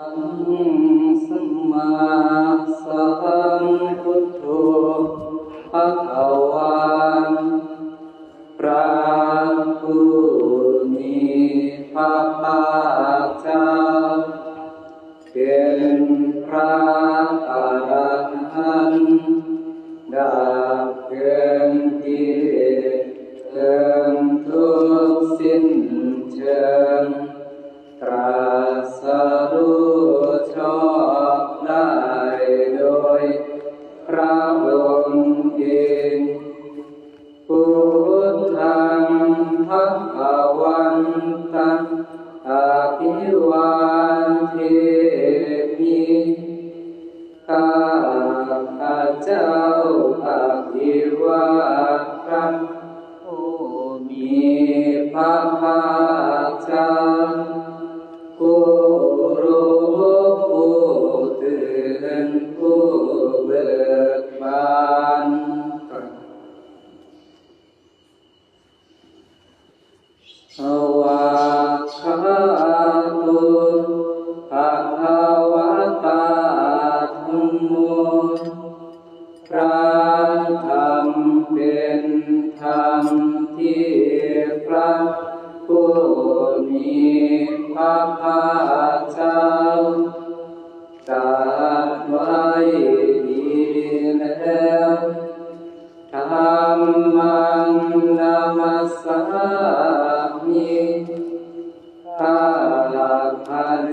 สัมมาสัมพุทโธภะคะวันพระผู้มีพระภาคเจ้าเป็นพระอรหันต์ดับเกินกิเลสเกินทุกสิ้นเชิง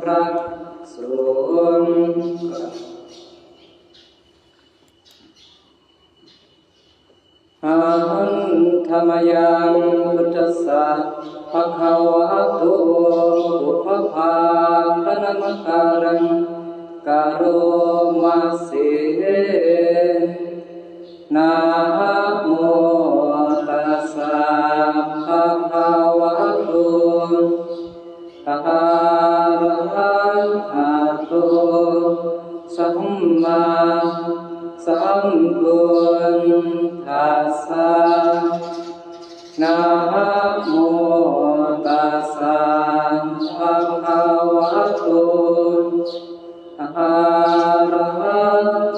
พระสงฆ์อาหังธรรมยังพุทธสสะภะคะวะโตบุพพาพนมการังกาโรมาเสนะโมตัสสะภะคะวะโต อะระหะโตสัมมาสัมพุทธัสสะนะโมตัสสะภะคะวะโตอะระ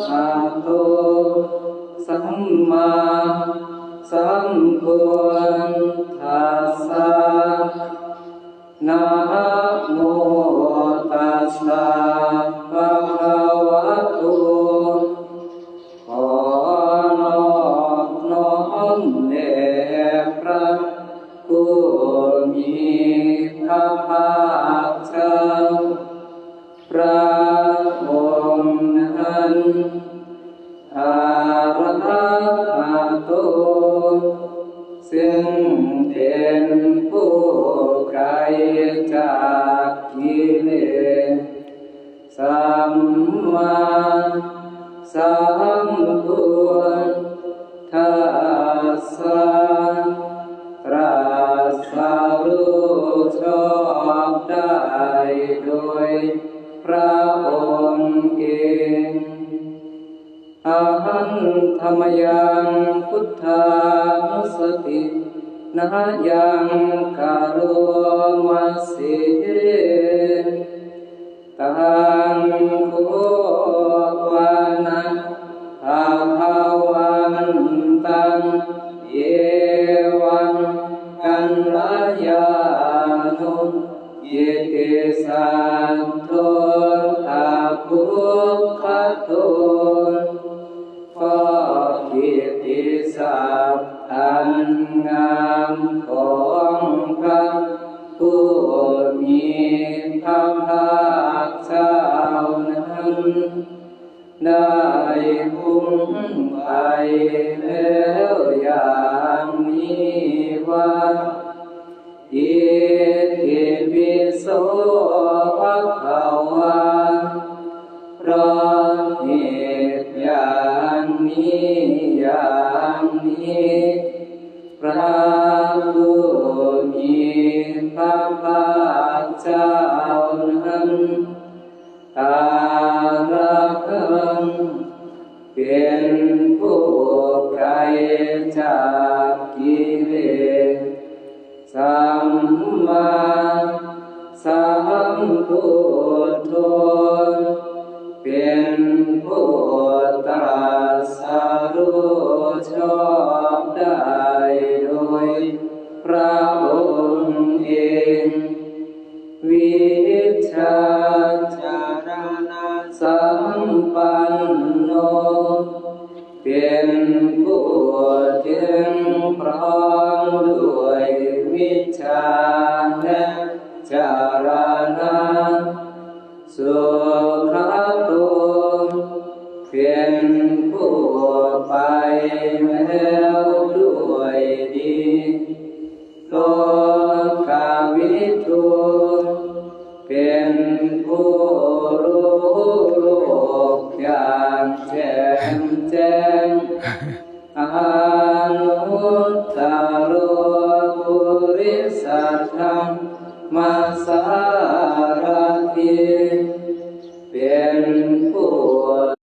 หะโตสัมมาสัมพุทธัสสะ นะโมตัสสะภะคะวะโตขอนอบน้อมแด่พระผู้มีพระภาคเจ้าพระองค์นั้น อบได้โดยพระองค์เองอาหันธรรมยังพุทธานุสตินายังก สัพพันงามของพระผู้มีพระภาคเจ้านั้น ได้คุ้มไปแล้วอย่างนี้ว่าอิทิปิโสภะคะวาเพราะเหตุอย่าง นี้อย่างนี้พระผู้มีพระภาคเจ้านั้นตาระคังเป็นผู้ไกลจากกิเลสสัมมาสัมพุทโธ เป็นผู้ตรัสรู้ชอบได้โดยพระองค์เอง วิชาจารณะสัมปันโน เป็นผู้ถึงพร้อมด้วยวิชาและจารณะสุขโไปแล้วด้วยดีโลกาวิทูเป็นผู้รู้โลกอย่างแจ่มแจ้งอนุตต